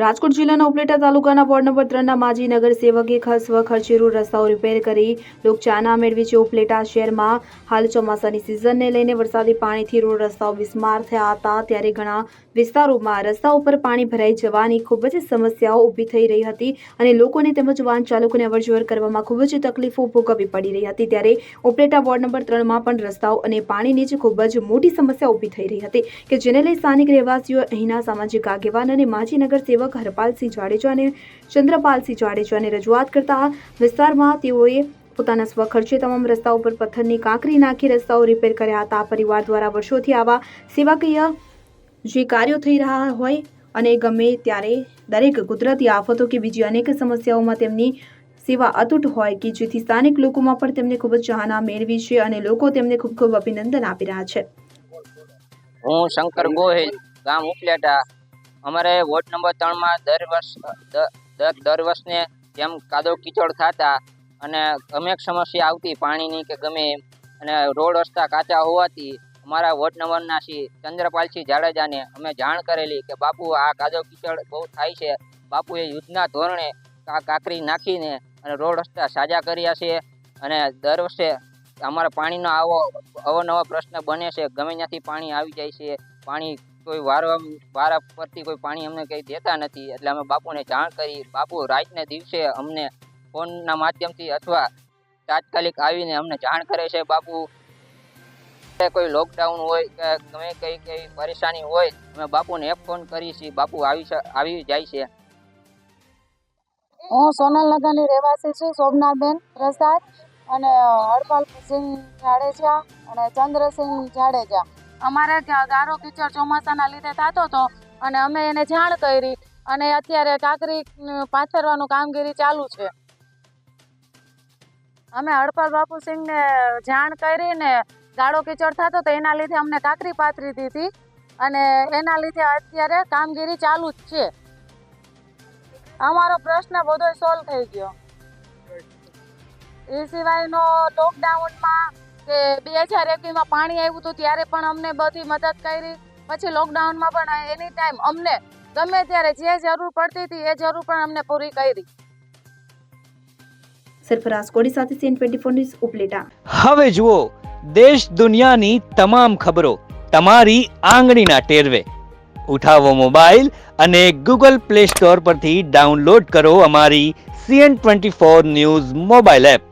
રાજકોટ જિલ્લાના ઉપલેટા તાલુકાના ward number ત્રણના માજી નગર સેવકે ખસવ ખર્ચેરું રસ્તાઓ રિપેર કરી લોકચાના મેળવી છે ઉપલેટા શહેરમાં હાલ ચોમાસાની સિઝનને લઈને વરસાદી પાણીથી રોડ રસ્તાઓ બિસ્માર થયા હતા. ત્યારે ઘણા વિસ્તારોમાં રસ્તા ઉપર પાણી ભરાઈ જવાની ખૂબ જ સમસ્યાઓ ઊભી થઈ રહી હતી અને લોકોને તેમજ વાહન ચાલકોને અવરજવર કરવામાં ખૂબ જ તકલીફો ભોગવવી પડી રહી હતી. ત્યારે ઉપલેટા વોર્ડ નંબર ત્રણમાં પણ રસ્તાઓ અને પાણીની જ ખૂબ જ મોટી સમસ્યા ઊભી થઈ રહી હતી કે જેને લઈ સ્થાનિક રહેવાસીઓ અહીંના સામાજિક આગેવાન અને માજી નગર સેવક હરપાલસિંહ જાડેજા અને ચંદ્રપાલસિંહ જાડેજાને રજૂઆત કરતા વિસ્તારમાં તેઓએ પોતાના સ્વખર્ચે તમામ રસ્તા ઉપર પથ્થરની કાંકરી નાખી રસ્તાઓ રિપેર કર્યા હતા. પરિવાર દ્વારા વર્ષોથી આવા સેવાકીય જે કાર્યો થઈ રહ્યા હોય અને ગમે ત્યારે દરેક કુદરતી આફતો કે બીજી અનેક સમસ્યાઓમાં તેમની સેવા અતૂટ હોય કે જેથી સ્થાનિક લોકોમાં પણ તેમને ખૂબ જ ચાહના મેળવી છે અને લોકો તેમને ખૂબ ખૂબ અભિનંદન આપી રહ્યા છે. હું શંકર ગોહિલ, ગામ ઉપલેટા. અમારે વોર્ડ નંબર ત્રણમાં દર વર્ષ દર વર્ષને જેમ કાદવ કીચડ થતા અને ગમે સમસ્યા આવતી પાણીની કે ગમે અને રોડ રસ્તા કાચા હોવાથી અમારા વોર્ડ નંબરના શ્રી ચંદ્રપાલસિંહ જાડેજાને અમે જાણ કરેલી કે બાપુ, આ કાદવ કીચડ બહુ થાય છે. બાપુએ યુદ્ધના ધોરણે કાંકરી નાખીને અને રોડ રસ્તા સાજા કર્યા છે અને દર વર્ષે અમારા પાણીનો આવો, અવનવો પ્રશ્ન બને છે. ગમે ત્યાંથી પાણી આવી જાય છે, પાણી કોઈ વારવા વારા પરથી કોઈ પાણી અમને કંઈ દેતા નથી. એટલે અમે બાપુને જાણ કરી, બાપુ રાતને દિવસે અમને ફોનના માધ્યમથી અથવા તાત્કાલિક આવીને અમને જાણ કરે છે બાપુ. કોઈ લોકડાઉન હોય, કે ગમે કઈ કઈ પરેશાની હોય, અમે બાપુને એક ફોન કરી છીએ. બાપુ આવી આવી જાય છે. હું સોનલનગરની રહેવાસી છું શોભનાબેન પ્રસાદ અને હરપાલસિંહ જાડેજા અને ચંદ્રસિંહ જાડેજા. અમારે ગારો કીચડ ચોમાસાના લીધે થતો હતો અને અમે એને જાણ કરી અને અત્યારે કાકરી પાથરવાનું કામગીરી ચાલુ છે. અમે હડપલ બાપુસિંહને જાણ કરીને ગાળો કીચડ થતો તો એના લીધે અમને કાકરી પાથરી દીધી અને એના લીધે અત્યારે કામગીરી ચાલુ જ છે. અમારો પ્રશ્ન બધો સોલ્વ થઈ ગયો. એ સિવાયનો લોકડાઉનમાં કે બે હજાર એકવીસમાં પાણી આવ્યું હતું ત્યારે પણ અમને બધી મદદ કરી. પછી લોકડાઉનમાં પણ એની ટાઈમ અમને ગમે ત્યારે જે જરૂર પડતી હતી એ જરૂર પણ અમને પૂરી કરી. સરફરાઝ કોડી સાથે CN twenty four news Upleta. હવે જુઓ દેશ દુનિયાની તમામ ખબરો તમારી આંગળીના ટેરવે. ઉઠાવો મોબાઈલ અને ગૂગલ પ્લે સ્ટોર પરથી ડાઉનલોડ કરો અમારી CN twenty four news mobile app